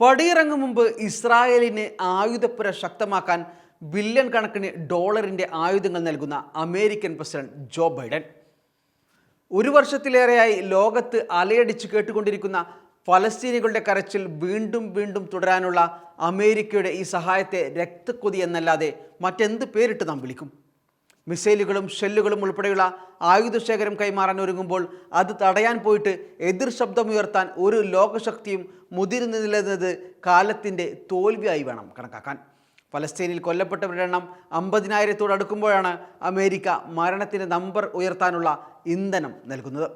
പടിയിറങ്ങും മുമ്പ് ഇസ്രായേലിനെ ആയുധപ്പുര ശക്തമാക്കാൻ ബില്യൺ കണക്കിന് ഡോളറിന്റെ ആയുധങ്ങൾ നൽകുന്ന അമേരിക്കൻ പ്രസിഡന്റ് ജോ ബൈഡൻ. ഒരു വർഷത്തിലേറെയായി ലോകത്ത് അലയടിച്ച് കേട്ടുകൊണ്ടിരിക്കുന്ന ഫലസ്തീനികളുടെ കരച്ചിൽ വീണ്ടും വീണ്ടും തുടരാനുള്ള അമേരിക്കയുടെ ഈ സഹായത്തെ രക്തക്കൊതി എന്നല്ലാതെ മറ്റെന്ത് പേരിട്ട് നാം വിളിക്കും? മിസൈലുകളും ഷെല്ലുകളും ഉൾപ്പെടെയുള്ള ആയുധശേഖരം കൈമാറാൻ ഒരുങ്ങുമ്പോൾ അത് തടയാൻ പോയിട്ട് എതിർ ശബ്ദമുയർത്താൻ ഒരു ലോകശക്തിയും മുതിർന്നു മുതിരുന്നില്ലെന്നത് കാലത്തിന്റെ തോൽവിയായി വേണം കണക്കാക്കാൻ. ഫലസ്തീനിൽ കൊല്ലപ്പെട്ടവരുടെ എണ്ണം അമ്പതിനായിരത്തോട് അടുക്കുമ്പോഴാണ് അമേരിക്ക മരണത്തിന്റെ നമ്പർ ഉയർത്താനുള്ള ഇന്ധനം നൽകുന്നത്.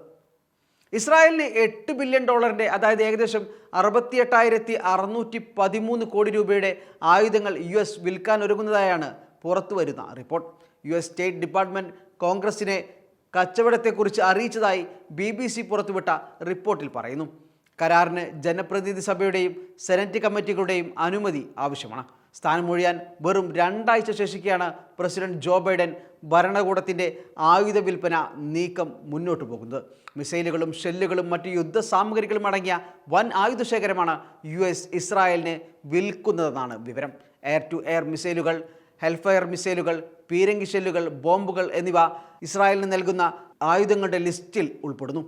ഇസ്രായേലിന് എട്ട് ബില്യൺ ഡോളറിന്റെ അതായത് ഏകദേശം അറുപത്തി എട്ടായിരത്തി അറുന്നൂറ്റി പതിമൂന്ന് കോടി രൂപയുടെ ആയുധങ്ങൾ യു എസ് വിൽക്കാൻ ഒരുങ്ങുന്നതായാണ് പുറത്തു വരുന്ന report. U S state department കോൺഗ്രസിനെ കച്ചവടത്തെക്കുറിച്ച് അറിയിച്ചതായി ബി ബി സി പുറത്തുവിട്ട റിപ്പോർട്ടിൽ പറയുന്നു. കരാറിന് ജനപ്രതിനിധി സഭയുടെയും സെനറ്റ് കമ്മിറ്റികളുടെയും അനുമതി ആവശ്യമാണ്. സ്ഥാനമൊഴിയാൻ വെറും രണ്ടാഴ്ച ശേഷിക്കുകയാണ് പ്രസിഡന്റ് ജോ ബൈഡൻ ഭരണകൂടത്തിന്റെ ആയുധ വിൽപ്പന നീക്കം മുന്നോട്ട് പോകുന്നത്. മിസൈലുകളും ഷെല്ലുകളും മറ്റ് യുദ്ധ സാമഗ്രികളും അടങ്ങിയ വൻ ആയുധ ശേഖരമാണ് യു എസ് ഇസ്രായേലിന് വിൽക്കുന്നതെന്നാണ് വിവരം. എയർ ടു എയർ മിസൈലുകൾ ഹെൽഫയർ മിസൈലുകൾ പീരങ്കി ഷെല്ലുകൾ ബോംബുകൾ എന്നിവ ഇസ്രായേലിന് നൽകുന്ന ആയുധങ്ങളുടെ ലിസ്റ്റിൽ ഉൾപ്പെടുന്നു.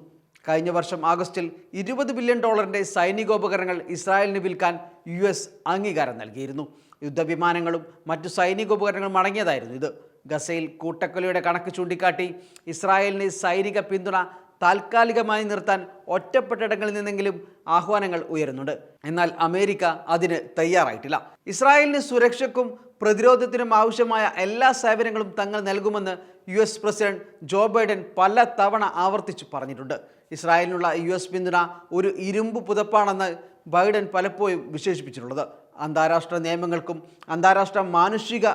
കഴിഞ്ഞ വർഷം ആഗസ്റ്റിൽ ഇരുപത് ബില്യൺ ഡോളറിന്റെ സൈനികോപകരണങ്ങൾ ഇസ്രായേലിന് വിൽക്കാൻ യു എസ് അംഗീകാരം നൽകിയിരുന്നു. യുദ്ധവിമാനങ്ങളും മറ്റു സൈനികോപകരണങ്ങളും അടങ്ങിയതായിരുന്നു ഇത്. ഗസയിൽ കൂട്ടക്കൊലയുടെ കണക്ക് ചൂണ്ടിക്കാട്ടി ഇസ്രായേലിന് സൈനിക പിന്തുണ താൽക്കാലികമായി നിർത്താൻ ഒറ്റപ്പെട്ടിടങ്ങളിൽ നിന്നെങ്കിലും ആഹ്വാനങ്ങൾ ഉയരുന്നുണ്ട്. എന്നാൽ അമേരിക്ക അതിന് തയ്യാറായിട്ടില്ല. ഇസ്രായേലിന് സുരക്ഷയ്ക്കും പ്രതിരോധത്തിനും ആവശ്യമായ എല്ലാ സേവനങ്ങളും തങ്ങൾ നൽകുമെന്ന് U S president Joe Biden പല തവണ ആവർത്തിച്ചു പറഞ്ഞിട്ടുണ്ട്. ഇസ്രായേലിനുള്ള യു എസ് പിന്തുണ ഒരു ഇരുമ്പ് പുതപ്പാണെന്ന് ബൈഡൻ പലപ്പോഴും വിശേഷിപ്പിച്ചിട്ടുള്ളത്. അന്താരാഷ്ട്ര നിയമങ്ങൾക്കും അന്താരാഷ്ട്ര മാനുഷിക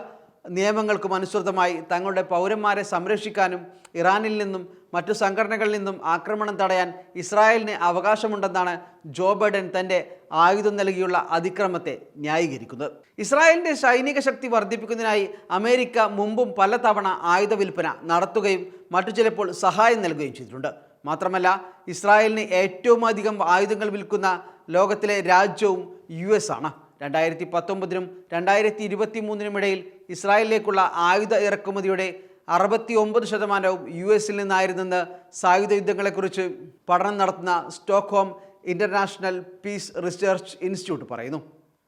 നിയമങ്ങൾക്കും അനുസൃതമായി തങ്ങളുടെ പൗരന്മാരെ സംരക്ഷിക്കാനും ഇറാനിൽ നിന്നും മറ്റു സംഘടനകളിൽ നിന്നും ആക്രമണം തടയാൻ ഇസ്രായേലിന് അവകാശമുണ്ടെന്നാണ് ജോ ബൈഡൻ തന്റെ ആയുധം നൽകിയുള്ള അതിക്രമത്തെ ന്യായീകരിക്കുന്നത്. ഇസ്രായേലിന്റെ സൈനിക ശക്തി വർദ്ധിപ്പിക്കുന്നതിനായി അമേരിക്ക മുമ്പും പലതവണ ആയുധ വിൽപ്പന നടത്തുകയും മറ്റു ചിലപ്പോൾ സഹായം നൽകുകയും ചെയ്തിട്ടുണ്ട്. മാത്രമല്ല ഇസ്രായേലിന് ഏറ്റവും അധികം ആയുധങ്ങൾ വിൽക്കുന്ന ലോകത്തിലെ രാജ്യവും യു ആണ്. രണ്ടായിരത്തി പത്തൊമ്പതിനും രണ്ടായിരത്തി ഇരുപത്തി മൂന്നിനും ഇടയിൽ ഇസ്രായേലിലേക്കുള്ള ആയുധ ഇറക്കുമതിയുടെ അറുപത്തി ഒമ്പത് ശതമാനവും യു എസിൽ നിന്നായിരുന്നെന്ന് സായുധ യുദ്ധങ്ങളെക്കുറിച്ച് പഠനം നടത്തുന്ന Stockholm international peace research institute പറയുന്നു.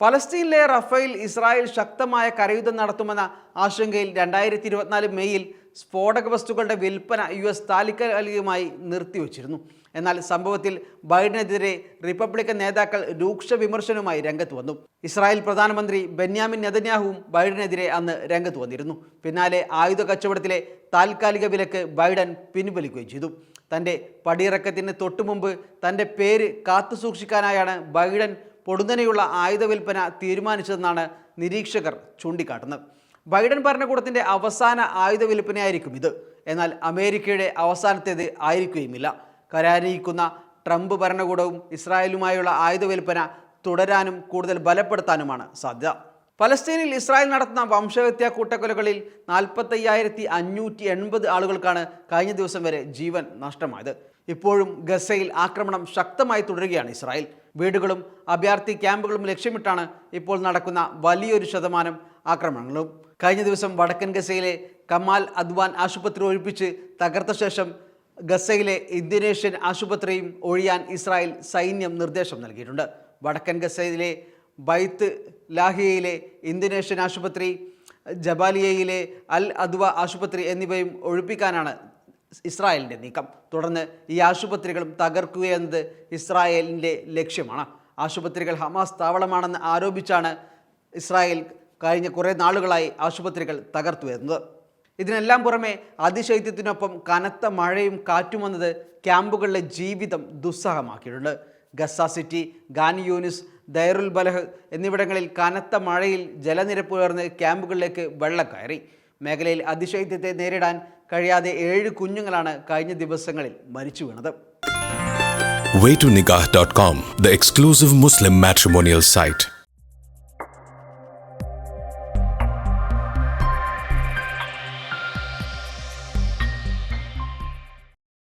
പലസ്തീനിലെ റഫേൽ ഇസ്രായേൽ ശക്തമായ കരയുദ്ധം നടത്തുമെന്ന ആശങ്കയിൽ രണ്ടായിരത്തി ഇരുപത്തിനാല് മെയ്യിൽ സ്ഫോടക വസ്തുക്കളുടെ വിൽപ്പന യു എസ് താൽക്കാലികമായി നിർത്തിവച്ചിരുന്നു. എന്നാൽ സംഭവത്തിൽ ബൈഡനെതിരെ റിപ്പബ്ലിക്കൻ നേതാക്കൾ രൂക്ഷ വിമർശനവുമായി രംഗത്ത് വന്നു. ഇസ്രായേൽ പ്രധാനമന്ത്രി ബെന്യാമിൻ നെതന്യാഹുവും ബൈഡനെതിരെ അന്ന് രംഗത്ത് വന്നിരുന്നു. പിന്നാലെ ആയുധ കച്ചവടത്തിലെ താൽക്കാലിക വിലക്ക് ബൈഡൻ പിൻവലിക്കുകയും ചെയ്തു. തന്റെ പടിയിറക്കത്തിന് തൊട്ടുമുമ്പ് തന്റെ പേര് കാത്തു കാത്തുസൂക്ഷിക്കാനായാണ് ബൈഡൻ പൊടുന്നനെയുള്ള ആയുധ വിൽപ്പന തീരുമാനിച്ചതെന്നാണ് നിരീക്ഷകർ ചൂണ്ടിക്കാട്ടുന്നത്. ബൈഡൻ ഭരണകൂടത്തിന്റെ അവസാന ആയുധ വിൽപ്പനയായിരിക്കും ഇത്. എന്നാൽ അമേരിക്കയുടെ അവസാനത്തേത് ആയിരിക്കുകയുമില്ല. കരാരിയിക്കുന്ന ട്രംപ് ഭരണകൂടവും ഇസ്രായേലുമായുള്ള ആയുധ വിൽപ്പന തുടരാനും കൂടുതൽ ബലപ്പെടുത്താനുമാണ് സാധ്യത. പലസ്തീനിൽ ഇസ്രായേൽ നടത്തുന്ന വംശഹത്യാ കൂട്ടക്കൊലകളിൽ നാൽപ്പത്തയ്യായിരത്തി അഞ്ഞൂറ്റി എൺപത് ആളുകൾക്കാണ് കഴിഞ്ഞ ദിവസം വരെ ജീവൻ നഷ്ടമായത്. ഇപ്പോഴും ഗസയിൽ ആക്രമണം ശക്തമായി തുടരുകയാണ് ഇസ്രായേൽ. വീടുകളും അഭയാർത്ഥി ക്യാമ്പുകളും ലക്ഷ്യമിട്ടാണ് ഇപ്പോൾ നടക്കുന്ന വലിയൊരു ശതമാനം ആക്രമണങ്ങളും. കഴിഞ്ഞ ദിവസം വടക്കൻ ഗസയിലെ കമാൽ അദ്വാൻ ആശുപത്രി ഒഴിപ്പിച്ച് തകർത്ത ശേഷം ഗസയിലെ ഇന്തോനേഷ്യൻ ആശുപത്രിയും ഒഴിയാൻ ഇസ്രായേൽ സൈന്യം നിർദ്ദേശം നൽകിയിട്ടുണ്ട്. വടക്കൻ ഗസയിലെ ബൈത്ത് ലാഹിയയിലെ ഇന്തോനേഷ്യൻ ആശുപത്രി ജബാലിയയിലെ അൽ അദ്വ ആശുപത്രി എന്നിവയും ഒഴിപ്പിക്കാനാണ് ഇസ്രായേലിന്റെ നീക്കം. തുടർന്ന് ഈ ആശുപത്രികളും തകർക്കുകയെന്നത് ഇസ്രായേലിന്റെ ലക്ഷ്യമാണ്. ആശുപത്രികൾ ഹമാസ് താവളമാണെന്ന് ആരോപിച്ചാണ് ഇസ്രായേൽ കഴിഞ്ഞ കുറേ നാളുകളായി ആശുപത്രികൾ തകർത്തു വരുന്നത്. ഇതിനെല്ലാം പുറമെ അതിശൈത്യത്തിനൊപ്പം കനത്ത മഴയും കാറ്റും വന്നത് ക്യാമ്പുകളിലെ ജീവിതം ദുസ്സഹമാക്കിയിട്ടുണ്ട്. Gaza city Khan Younis Deir al Balah എന്നിവിടങ്ങളിൽ കനത്ത മഴയിൽ ജലനിരപ്പ് ഉയർന്ന് ക്യാമ്പുകളിലേക്ക് വെള്ളം കയറി. മേഖലയിൽ അതിശൈത്യത്തെ നേരിടാൻ കഴിയാതെ ഏഴ് കുഞ്ഞുങ്ങളാണ് കഴിഞ്ഞ ദിവസങ്ങളിൽ മരിച്ചു വീണത്. Waytonikah.com, the exclusive Muslim matrimonial site.